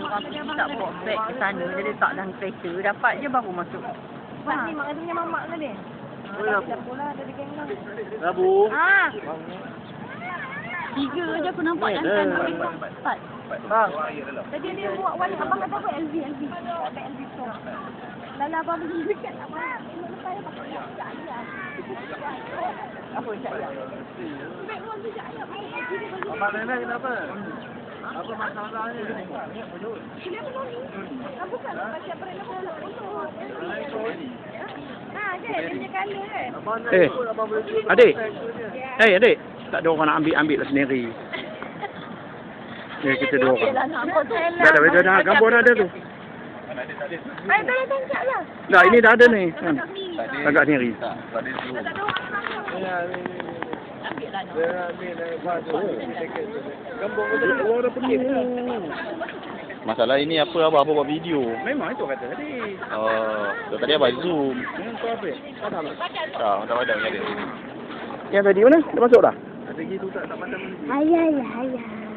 orang pergi tak bawa beg ke sana. Dia letak dalam kereta. Dapat je baru masuk. Mak ni mak kata punya mamak ke dia? Dah pula ada di geng Rabu. Ah. Tiga je aku nampak dalam sana. Empat. Bang. Tadi dia buat wali abang kata apa LV LV. LV store. Lala abang beli dekat abang. Ini saya pakai ayam. Apa saya? Beg pun beg ayam. Abang nenek kenapa? Apa masalahnya? Dia belum ni. Ah, bukan pasal pernah nak untuk. Ha, je dia punya colour kan. Nak Eh, adik. Eh, adik. Tak ada orang nak ambil, ambil lah sendiri. Ya, kita dua orang. Nak Dah ada, dah ada. Gambar dah ada tu. Hai, boleh tangkap lah. Dah, ini dah ada ni. Kan? Agak sendiri. Tak ada orang lah. Orang dah penuh. Masalah ini apa abang apa buat video? Memang itu kata tadi. Oh, so tadi abang zoom. Hmm, kau apa? Ada tak? Tak, tak ada ada. Yang tadi mana? Dah masuk dah? Ada gitu tak tak pandang. Ayah, ayah, ayah.